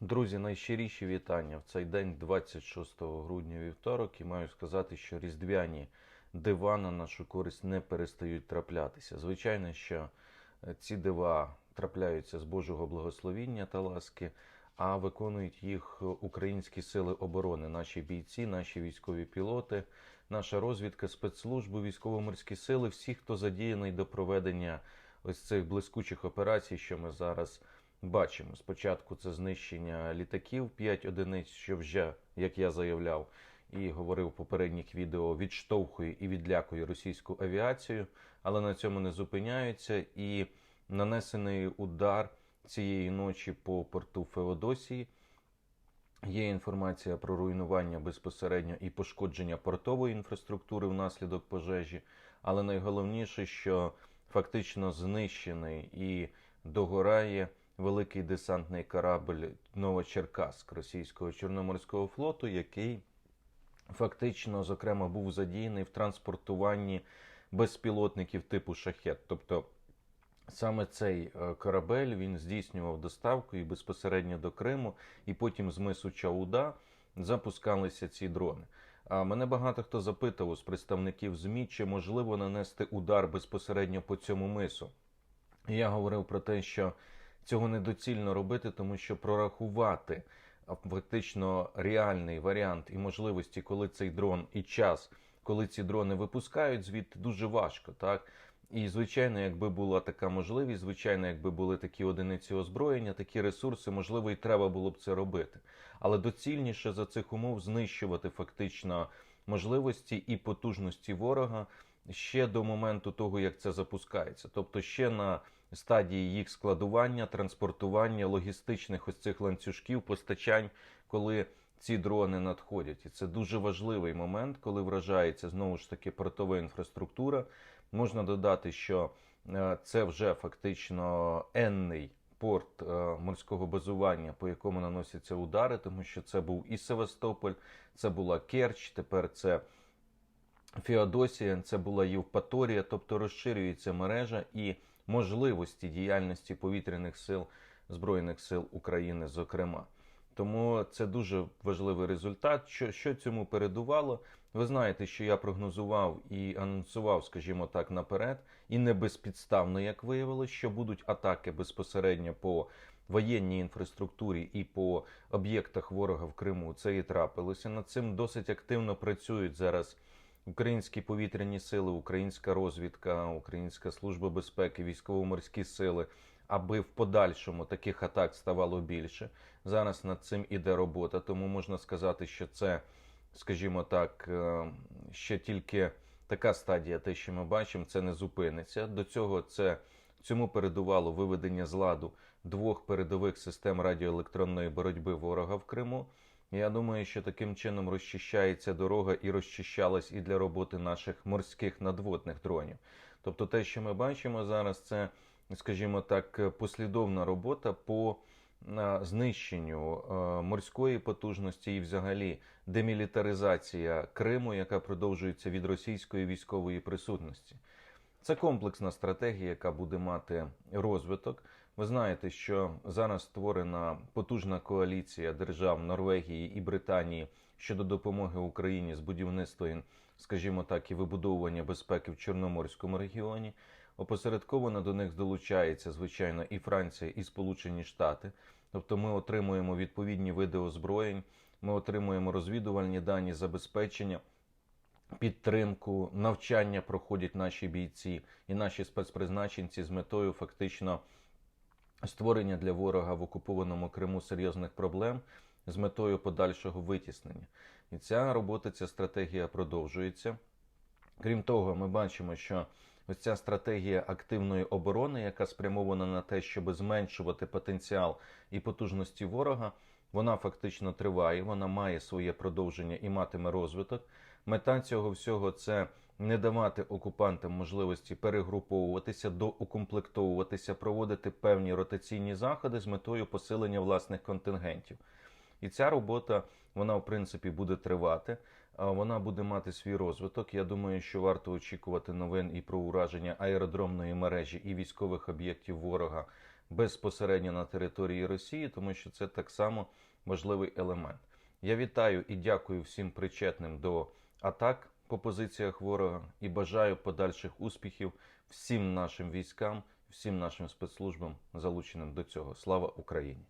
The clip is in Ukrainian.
Друзі, найщиріші вітання в цей день, 26 грудня вівторок, і маю сказати, що різдвяні дива на нашу користь не перестають траплятися. Звичайно, що е, ці дива трапляються з Божого благословіння та ласки, а виконують їх українські сили оборони, наші бійці, наші військові пілоти, наша розвідка, спецслужби, військово-морські сили, всі, хто задіяний до проведення ось цих блискучих операцій, що ми зараз бачимо. Спочатку це знищення літаків 5 одиниць, що вже, як я заявляв і говорив в попередніх відео, відштовхує і відлякує російську авіацію, але на цьому не зупиняються. І нанесений удар цієї ночі по порту Феодосії. Є інформація про руйнування безпосередньо і пошкодження портової інфраструктури внаслідок пожежі, але найголовніше, що фактично знищений і догорає великий десантний корабль Новочеркаськ російського чорноморського флоту, який фактично, зокрема, був задіяний в транспортуванні безпілотників типу шахет. Тобто саме цей е, корабель він здійснював доставку і безпосередньо до Криму, і потім з мису Чауда запускалися ці дрони. А мене багато хто запитував з представників ЗМІ, чи можливо нанести удар безпосередньо по цьому мису. Я говорив про те, що цього недоцільно робити, тому що прорахувати фактично реальний варіант і можливості, коли цей дрон і час, коли ці дрони випускають, звідти дуже важко, так. І звичайно, якби була така можливість, звичайно, якби були такі одиниці озброєння, такі ресурси, можливо, і треба було б це робити. Але доцільніше за цих умов знищувати фактично можливості і потужності ворога ще до моменту того, як це запускається, тобто ще на стадії їх складування, транспортування, логістичних ось цих ланцюжків, постачань, коли ці дрони надходять. І це дуже важливий момент, коли вражається знову ж таки портова інфраструктура. Можна додати, що е, це вже фактично енний порт е, морського базування, по якому наносяться удари, тому що це був і Севастополь, це була Керч, тепер це. Феодосія, це була Євпаторія, тобто розширюється мережа і можливості діяльності повітряних сил Збройних сил України, зокрема. Тому це дуже важливий результат. Що що цьому передувало? Ви знаєте, що я прогнозував і анонсував, скажімо так, наперед, і не безпідставно, як виявилось, що будуть атаки безпосередньо по воєнній інфраструктурі і по об'єктах ворога в Криму. Це і трапилося. Над цим досить активно працюють зараз. Українські повітряні сили, українська розвідка, Українська служба безпеки, військово-морські сили, аби в подальшому таких атак ставало більше. Зараз над цим іде робота, тому можна сказати, що це, скажімо так, е, ще тільки така стадія, те, що ми бачимо, це не зупиниться. До цього це цьому передувало виведення з ладу двох передових систем радіоелектронної боротьби ворога в Криму. Я думаю, що таким чином розчищається дорога і розчищалась і для роботи наших морських надводних дронів. Тобто, те, що ми бачимо зараз, це, скажімо так, послідовна робота по знищенню морської потужності і, взагалі, демілітаризація Криму, яка продовжується від російської військової присутності. Це комплексна стратегія, яка буде мати розвиток. Ви знаєте, що зараз створена потужна коаліція держав Норвегії і Британії щодо допомоги Україні з будівництва, скажімо так, і вибудовування безпеки в Чорноморському регіоні. Опосередковано до них долучається, звичайно, і Франція, і Сполучені Штати. Тобто, ми отримуємо відповідні види озброєнь, ми отримуємо розвідувальні дані забезпечення. Підтримку, навчання проходять наші бійці і наші спецпризначенці з метою фактично створення для ворога в окупованому Криму серйозних проблем з метою подальшого витіснення. І ця робота, ця стратегія продовжується. Крім того, ми бачимо, що ось ця стратегія активної оборони, яка спрямована на те, щоб зменшувати потенціал і потужності ворога, вона фактично триває, вона має своє продовження і матиме розвиток. Мета цього всього це не давати окупантам можливості перегруповуватися, доукомплектовуватися, проводити певні ротаційні заходи з метою посилення власних контингентів. І ця робота, вона в принципі буде тривати, вона буде мати свій розвиток. Я думаю, що варто очікувати новин і про ураження аеродромної мережі і військових об'єктів ворога безпосередньо на території Росії, тому що це так само важливий елемент. Я вітаю і дякую всім причетним до атак по позиціях ворога і бажаю подальших успіхів всім нашим військам, всім нашим спецслужбам, залученим до цього. Слава Україні!